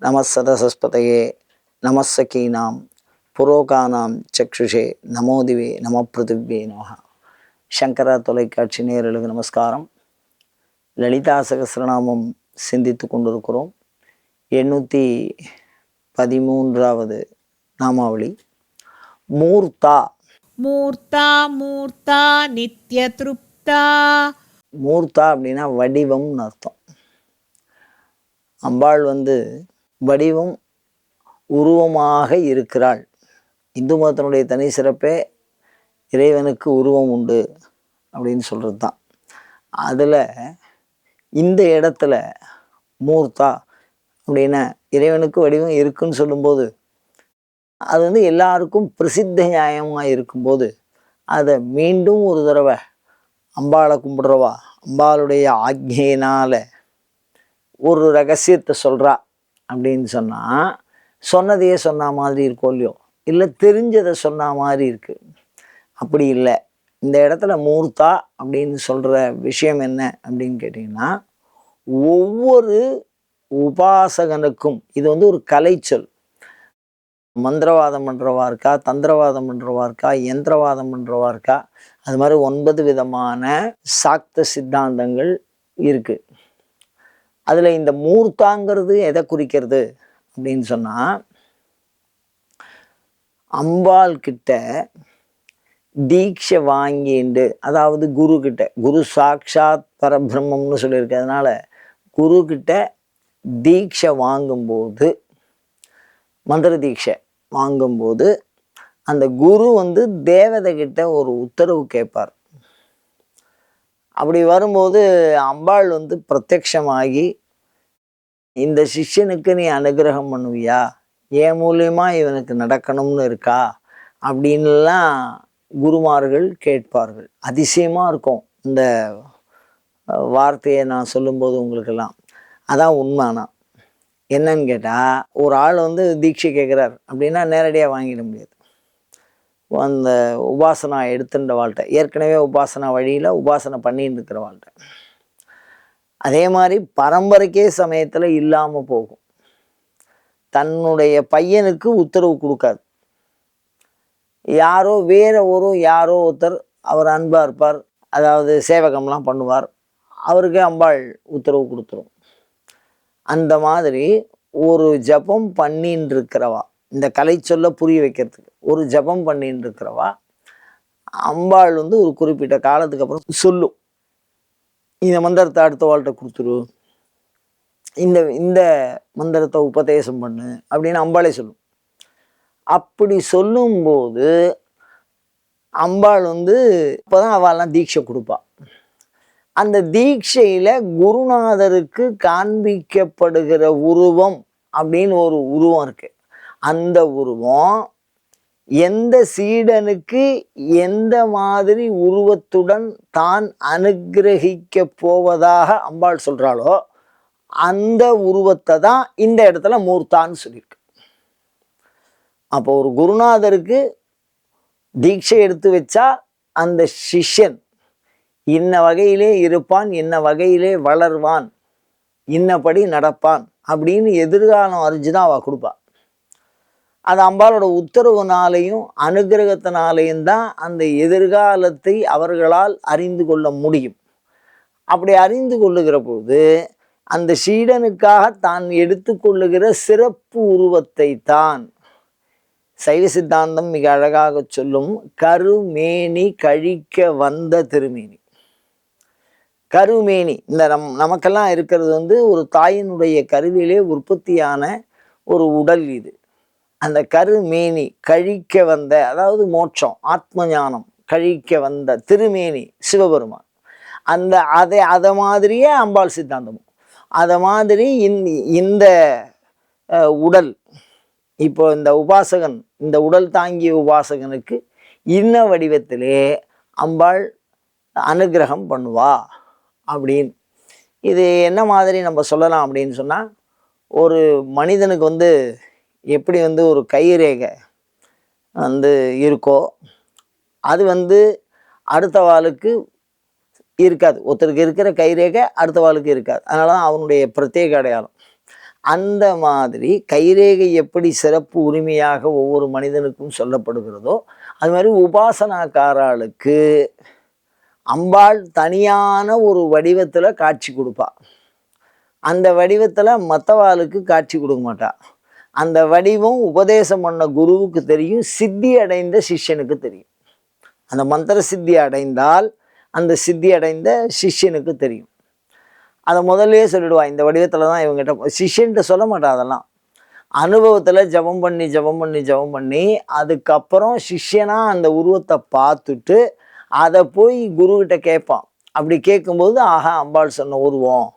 நமசதசஸ்பதையே நமசகீனாம் புரோகானாம் சக்ஷுஷே நமோதிவே நம பிருத்திவே நமகா சங்கரா தொலைக்காட்சி நேரலுக்கு நமஸ்காரம். லலிதா சகசிரநாமம் சிந்தித்து கொண்டிருக்கிறோம். எண்ணூற்றி பதிமூன்றாவது நாமாவளி. மூர்த்தா. மூர்த்தா மூர்த்தா நித்ய திருப்தா. மூர்த்தா அப்படின்னா வடிவம்னு அர்த்தம். அம்பாள் வந்து வடிவம் உருவமாக இருக்கிறாள். இந்து மதத்தினுடைய தனி சிறப்பே இறைவனுக்கு உருவம் உண்டு அப்படின்னு சொல்கிறது தான் அதில் இந்த இடத்துல மூர்த்தா அப்படின்னா இறைவனுக்கு வடிவம் இருக்குன்னு சொல்லும்போது அது வந்து எல்லாருக்கும் பிரசித்த நியாயமாக இருக்கும்போது அதை மீண்டும் ஒரு தடவை அம்பாளை கும்பிடுறவா அம்பாளுடைய ஆக்ஞையினால் ஒரு ரகசியத்தை சொல்கிறா அப்படின்னு சொன்னால் சொன்னதையே சொன்ன மாதிரி இருக்கோ இல்லையோ? இல்லை தெரிஞ்சதை சொன்ன மாதிரி இருக்குது அப்படி இல்லை. இந்த இடத்துல மூர்த்தா அப்படின்னு சொல்கிற விஷயம் என்ன அப்படின்னு கேட்டிங்கன்னா ஒவ்வொரு உபாசகனுக்கும் இது வந்து ஒரு கலைச்சொல். மந்திரவாதம் பண்ணுறவா இருக்கா தந்திரவாதம் பண்ணுறவா இருக்கா யந்திரவாதம் பண்ணுறவா இருக்கா? அது மாதிரி ஒன்பது விதமான சாக்த சித்தாந்தங்கள் இருக்குது அதில் இந்த மூர்த்தாங்கிறது எதை குறிக்கிறது அப்படின்னு சொன்னால் அம்பாள் கிட்ட தீட்சை வாங்கிண்டு அதாவது குரு கிட்ட குரு சாட்சாத் பரபிரம்மம்னு சொல்லியிருக்கிறதுனால குரு கிட்ட தீட்சை வாங்கும்போது மந்திர தீட்சை வாங்கும்போது அந்த குரு வந்து தேவதை கிட்ட ஒரு உத்தரவு கேட்பார். அப்படி வரும்போது அம்பாள் வந்து பிரத்யக்ஷமாகி இந்த சிஷ்யனுக்கு நீ அனுகிரகம் பண்ணுவியா? என் மூலியமா இவனுக்கு நடக்கணும்னு இருக்கா? அப்படின்லாம் குருமார்கள் கேட்பார்கள். அதிசயமாக இருக்கும் இந்த வார்த்தையை நான் சொல்லும்போது உங்களுக்கெல்லாம். அதான் உண்மைனா. என்னன்னு கேட்டால் ஒரு ஆள் வந்து தீட்சை கேட்குறார் அப்படின்னா நேரடியாக வாங்கிட முடியாது. அந்த உபாசனா எடுத்துன்ற வாழ்க்கை. ஏற்கனவே உபாசனா வழியில் உபாசனை பண்ணிட்டு இருக்கிற வாழ்க்கை. அதே மாதிரி பரம்பரைக்கே சமயத்தில் இல்லாமல் போகும். தன்னுடைய பையனுக்கு உத்தரவு கொடுக்காது. யாரோ வேற ஒரு யாரோ ஒருத்தர் அவர் அன்பாக இருப்பார். அதாவது சேவகம்லாம் பண்ணுவார். அவருக்கு அம்பாள் உத்தரவு கொடுத்துரும். அந்த மாதிரி ஒரு ஜபம் பண்ணின்னு இருக்கிறவா இந்த கலை சொல்ல புரிய வைக்கிறதுக்கு. ஒரு ஜபம் பண்ணின்னு இருக்கிறவா அம்பாள் வந்து ஒரு குறிப்பிட்ட காலத்துக்கு அப்புறம் சொல்லும் இந்த மந்திரத்தை அடுத்த வாழ்கிட்ட கொடுத்துரு. இந்த இந்த மந்திரத்தை உபதேசம் பண்ணு அப்படின்னு அம்பாளே சொல்லும். அப்படி சொல்லும்போது அம்பாள் வந்து இப்போதான் அவள்லாம் தீட்சை கொடுப்பா. அந்த தீட்சையில் குருநாதருக்கு காண்பிக்கப்படுகிற உருவம் அப்படின்னு ஒரு உருவம் இருக்குது அந்த உருவம் எந்த சீடனுக்கு எந்த மாதிரி உருவத்துடன் தான் அனுக்கிரகிக்க போவதாக அம்பாள் சொல்கிறாளோ அந்த உருவத்தை தான் இந்த இடத்துல மூர்த்தான்னு சொல்லியிருக்கு. அப்போ ஒரு குருநாதருக்கு தீட்சை எடுத்து வச்சா அந்த சிஷ்யன் இன்ன வகையிலே இருப்பான் இன்ன வகையிலே வளர்வான் இன்னபடி நடப்பான் அப்படின்னு எதிர்காலம் அறிஞ்சுதான் அவ கொடுப்பாள் அது அம்பாளோட உத்தரவுனாலையும் அனுகிரகத்தினாலையும் தான் அந்த எதிர்காலத்தை அவர்களால் அறிந்து கொள்ள முடியும். அப்படி அறிந்து கொள்ளுகிற போது அந்த சீடனுக்காக தான் எடுத்துக்கொள்ளுகிற சிறப்பு உருவத்தை தான் சைவ சித்தாந்தம் மிக அழகாக சொல்லும் கருமேனி கழிக்க வந்த திருமேனி. கருமேனி இந்த நம் நமக்கெல்லாம் இருக்கிறது வந்து ஒரு தாயினுடைய கருவிலே உற்பத்தியான ஒரு உடல் இது. அந்த கருமேனி கழிக்க வந்த அதாவது மோட்சம் ஆத்ம ஞானம் கழிக்க வந்த திருமேனி சிவபெருமான். அந்த அதை அதை மாதிரியே அம்பாள் சித்தாந்தமும். அதை மாதிரி இந்த இந்த உடல் இப்போ இந்த உபாசகன் இந்த உடல் தாங்கிய உபாசகனுக்கு இன்ன வடிவத்திலே அம்பாள் அனுக்கிரகம் பண்ணுவா அப்படின்னு. இது என்ன மாதிரி நம்ம சொல்லலாம் அப்படின்னு சொன்னால் ஒரு மனிதனுக்கு வந்து எப்படி வந்து ஒரு கைரேகை வந்து இருக்கோ அது வந்து அடுத்த வாளுக்கு இருக்காது. ஒருத்தருக்கு இருக்கிற கைரேகை அடுத்த வாளுக்கு இருக்காது. அதனால தான் அவனுடைய பிரத்யேக அடையாளம். அந்த மாதிரி கைரேகை எப்படி சிறப்பு உரிமையாக ஒவ்வொரு மனிதனுக்கும் சொல்லப்படுகிறதோ அது மாதிரி உபாசனாக்காராளுக்கு அம்பாள் தனியான ஒரு வடிவத்தில் காட்சி கொடுப்பா. அந்த வடிவத்தில் மற்றவாளுக்கு காட்சி கொடுக்க மாட்டாள் அந்த வடிவம் உபதேசம் பண்ண குருவுக்கு தெரியும் சித்தி அடைந்த சிஷ்யனுக்கு தெரியும். அந்த மந்திர சித்தி அடைந்தால் அந்த சித்தி அடைந்த சிஷ்யனுக்கு தெரியும். அதை முதல்லயே சொல்லிடுவா இந்த வடிவத்தில் தான் இவங்ககிட்ட சிஷ்யன்ட்டு சொல்ல மாட்டா அதெல்லாம். அனுபவத்தில் ஜெபம் பண்ணி ஜெபம் பண்ணி ஜெபம் பண்ணி அதுக்கப்புறம் சிஷ்யனாக அந்த உருவத்தை பார்த்துட்டு அதை போய் குருக்கிட்ட கேட்பான். அப்படி கேட்கும்போது ஆஹா அம்பாள் சொன்ன உருவம்.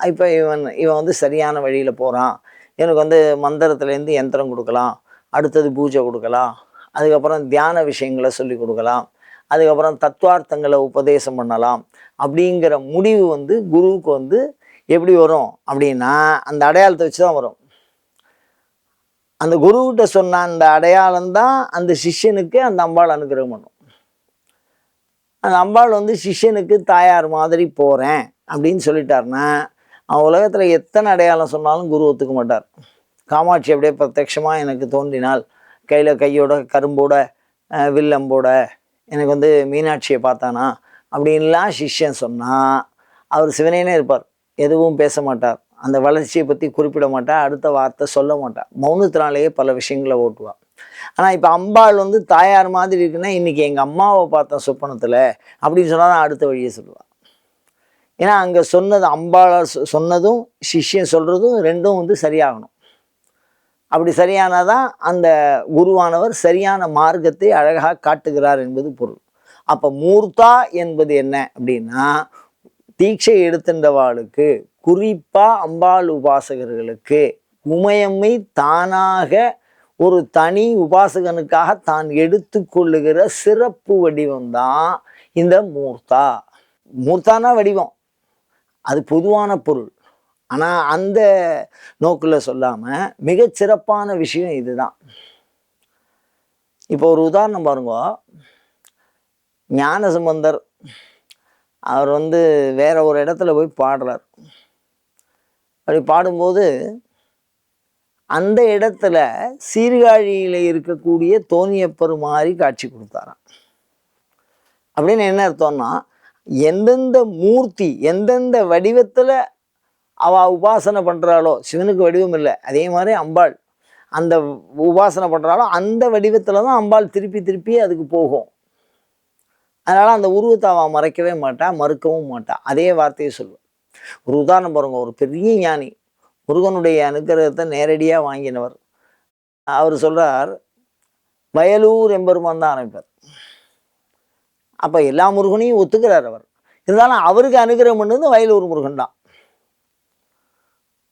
இப்போ இவன் இவன் வந்து சரியான வழியில் போகிறான் எனக்கு வந்து மந்திரத்துலேருந்து யந்திரம் கொடுக்கலாம். அடுத்தது பூஜை கொடுக்கலாம். அதுக்கப்புறம் தியான விஷயங்களை சொல்லி கொடுக்கலாம். அதுக்கப்புறம் தத்துவார்த்தங்களை உபதேசம் பண்ணலாம். அப்படிங்கிற முடிவு வந்து குருவுக்கு வந்து எப்படி வரும் அப்படின்னா அந்த அடையாளத்தை வச்சு தான் வரும். அந்த குருக்கிட்ட சொன்ன அந்த அடையாளம் தான் அந்த சிஷ்யனுக்கு அந்த அம்பாள் அனுகிரகம் பண்ணும். அந்த அம்பாள் வந்து சிஷ்யனுக்கு தாயார் மாதிரி போகிறேன் அப்படின்னு சொல்லிட்டாருன்னா அவன் உலகத்தில் எத்தனை அடையாளம் சொன்னாலும் குரு ஒத்துக்க மாட்டார். காமாட்சி அப்படியே பிரத்யட்சமாக எனக்கு தோன்றினால் கையில் கையோட கரும்போட வில்லம்போட எனக்கு வந்து மீனாட்சியை பார்த்தானா அப்படின்லாம் சிஷ்யன் சொன்னால் அவர் சிவனேனே இருப்பார். எதுவும் பேச மாட்டார். அந்த வளர்ச்சியை பற்றி குறிப்பிட மாட்டார். அடுத்த வார்த்தை சொல்ல மாட்டார். மௌனத்தினாலேயே பல விஷயங்களை ஓட்டுவார். ஆனால் இப்போ அம்பாள் வந்து தாயார் மாதிரி இருக்குன்னா இன்றைக்கி எங்கள் அம்மாவை பார்த்தேன் சொப்பனத்தில் அப்படின்னு சொன்னால் தான் அடுத்த வழியை சொல்லுவாள் ஏன்னா அங்கே சொன்னது அம்பாளார் சொ- சொன்னதும் சிஷ்யன் சொல்கிறதும் ரெண்டும் வந்து சரியாகணும். அப்படி சரியானதான் அந்த குருவானவர் சரியான மார்க்கத்தை அழகாக காட்டுகிறார் என்பது பொருள். அப்போ மூர்த்தா என்பது என்ன அப்படின்னா தீட்சை எடுத்துட்டவாளுக்கு குறிப்பாக அம்பாள் உபாசகர்களுக்கு உமையம்மை தானாக ஒரு தனி உபாசகனுக்காக தான் எடுத்துக்கொள்ளுகிற சிறப்பு வடிவம்தான் இந்த மூர்த்தா. மூர்த்தானா வடிவம். அது பொதுவான பொருள். ஆனால் அந்த நோக்கில் சொல்லாமல் மிக சிறப்பான விஷயம் இதுதான். இப்போ ஒரு உதாரணம் பாருங்க. ஞானசம்பந்தர் அவர் வந்து வேற ஒரு இடத்துல போய் பாடுறார். அப்படி பாடும்போது அந்த இடத்துல சீர்காழியில் இருக்கக்கூடிய தோணியப்பர் மாதிரி காட்சி கொடுத்தாராம். அப்படின்னு என்ன அர்த்தம்னா எந்தெந்த மூர்த்தி எந்தெந்த வடிவத்தில் அவ உபாசனை பண்ணுறாளோ சிவனுக்கு வடிவம் இல்லை அதே மாதிரி அம்பாள். அந்த உபாசனை பண்ணுறாலோ அந்த வடிவத்தில் தான் அம்பாள் திருப்பி திருப்பி அதுக்கு போகும். அதனால் அந்த உருவத்தை அவன் மறைக்கவே மாட்டான் மறுக்கவும் மாட்டான் அதே வார்த்தையை சொல்லுவாள் ஒரு உதாரணம் பாருங்க ஒரு பெரிய ஞானி முருகனுடைய அனுக்கிரகத்தை நேரடியாக வாங்கினவர். அவர் சொல்கிறார் வயலூர் எம்பெருமான் தான் ஆரம்பிப்பார் அப்போ எல்லா முருகனையும் ஒத்துக்கிறார் அவர். இருந்தாலும் அவருக்கு அனுகிரகம் பண்ணது வயலூர் முருகன் தான்.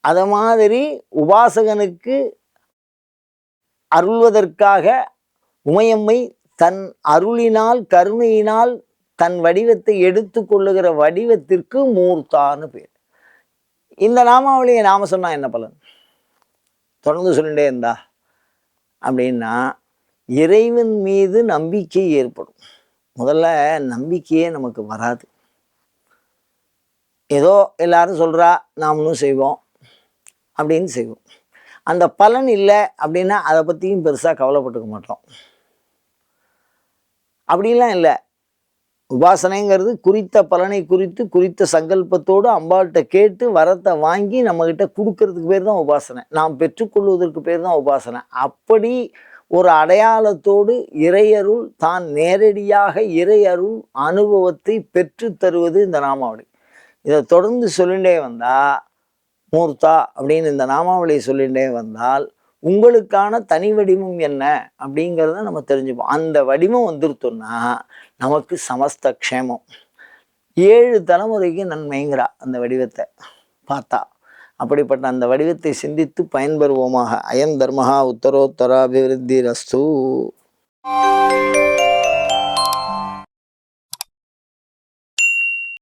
அதை மாதிரி உபாசகனுக்கு அருள்வதற்காக உமையம்மை தன் அருளினால் கருணையினால் தன் வடிவத்தை எடுத்து கொள்ளுகிற வடிவத்திற்கு மூர்த்தான்னு பேர். இந்த நாமாவளியை நாம சொன்னா என்ன பலன்? தொடர்ந்து சொல்லிட்டே இருந்தா அப்படின்னா இறைவன் மீது நம்பிக்கை ஏற்படும். முதல்ல நம்பிக்கையே நமக்கு வராது. ஏதோ எல்லாரும் சொல்கிறா நாமளும் செய்வோம் அப்படின்னு செய்வோம். அந்த பலன் இல்லை அப்படின்னா அதை பற்றியும் பெருசாக கவலைப்பட்டுக்க மாட்டோம். அப்படிலாம் இல்லை. உபாசனைங்கிறது குறித்த பலனை குறித்து குறித்த சங்கல்பத்தோடு அம்பாள்கிட்ட கேட்டு வரத்தை வாங்கி நம்மக்கிட்ட கொடுக்கறதுக்கு பேர் தான் உபாசனை. நாம் பெற்றுக்கொள்வதற்கு பேர் தான் உபாசனை. அப்படி ஒரு அடையாளத்தோடு இறையருள் தான் நேரடியாக இறையருள் அனுபவத்தை பெற்று தருவது இந்த நாமாவளி. இதை தொடர்ந்து சொல்லிகிட்டே வந்தால் மூர்த்தா அப்படின்னு இந்த நாமாவளியை சொல்லிகிட்டே வந்தால் உங்களுக்கான தனி வடிவம் என்ன அப்படிங்கிறத நம்ம தெரிஞ்சுப்போம். அந்த வடிவம் வந்துருத்தோம்னா நமக்கு சமஸ்த க்ஷேமம். ஏழு தலைமுறைக்கு நன்மைங்கிறா அந்த வடிவத்தை பார்த்தா. அப்படிப்பட்ட அந்த வடிவத்தை சிந்தித்து பயன்பெறுவோமாக. அயம் தர்மஹா உத்தரோத்தராபிவிருத்தி ரஸ்தூ